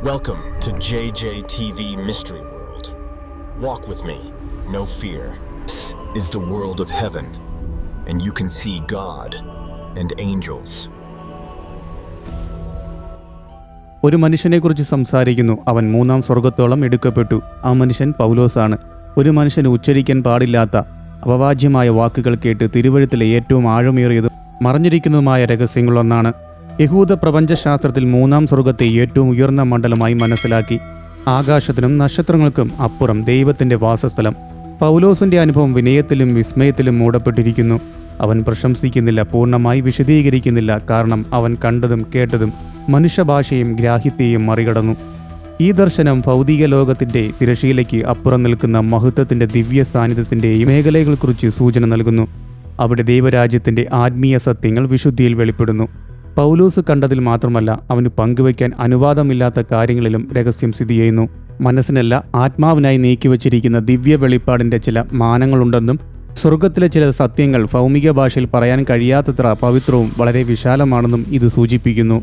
Welcome to JJTV Mystery World. Walk with me, no fear. This is the world of heaven, and you can see God and angels. ഒരു മനുഷ്യനെക്കുറിച്ച് സംസാരിക്കുന്നു അവൻ മൂന്നാം സ്വർഗത്തോളം എടുക്കപ്പെട്ടു ആ മനുഷ്യൻ പൗലോസാണ് ഒരു മനുഷ്യന് ഉച്ചരിക്കാൻ പാടില്ലാത്ത അപവാജ്യമായ വാക്കുകൾ കേട്ട് തിരുവഴുത്തിലെ ഏറ്റവും ആഴമേറിയതും മറഞ്ഞിരിക്കുന്നതുമായ രഹസ്യങ്ങളൊന്നാണ് യഹൂദ പ്രപഞ്ചശാസ്ത്രത്തിൽ മൂന്നാം സ്വർഗത്തെ ഏറ്റവും ഉയർന്ന മണ്ഡലമായി മനസ്സിലാക്കി. ആകാശത്തിനും നക്ഷത്രങ്ങൾക്കും അപ്പുറം ദൈവത്തിന്റെ വാസസ്ഥലം. പൗലോസിന്റെ അനുഭവം വിനയത്തിലും വിസ്മയത്തിലും മൂടപ്പെട്ടിരിക്കുന്നു. അവൻ പ്രശംസിക്കുന്നില്ല പൂർണമായി വിശദീകരിക്കുന്നില്ല. കാരണം അവൻ കണ്ടതും കേട്ടതും മനുഷ്യഭാഷയും ഗ്രാഹ്യത്തെയും മറികടന്നു. ഈ ദർശനം ഭൗതിക ലോകത്തിന്റെ തിരശീലയ്ക്ക് അപ്പുറം നിൽക്കുന്ന മഹത്വത്തിന്റെ ദിവ്യ സാന്നിധ്യത്തിന്റെ മേഖലകളെക്കുറിച്ച് സൂചന നൽകുന്നു. അവിടെ ദൈവരാജ്യത്തിന്റെ ആത്മീയ സത്യങ്ങൾ വിശുദ്ധിയിൽ വെളിപ്പെടുന്നു. പൗലൂസ് കണ്ടതിൽ മാത്രമല്ല അവന് പങ്കുവയ്ക്കാൻ അനുവാദമില്ലാത്ത കാര്യങ്ങളിലും രഹസ്യം സ്ഥിതി ചെയ്യുന്നു. മനസ്സിനല്ല ആത്മാവിനായി നീക്കിവച്ചിരിക്കുന്ന ദിവ്യ വെളിപ്പാടിന്റെ ചില മാനങ്ങളുണ്ടെന്നും സ്വർഗത്തിലെ ചില സത്യങ്ങൾ ഭൗമിക ഭാഷയിൽ പറയാൻ കഴിയാത്തത്ര പവിത്രവും വളരെ വിശാലമാണെന്നും ഇത് സൂചിപ്പിക്കുന്നു.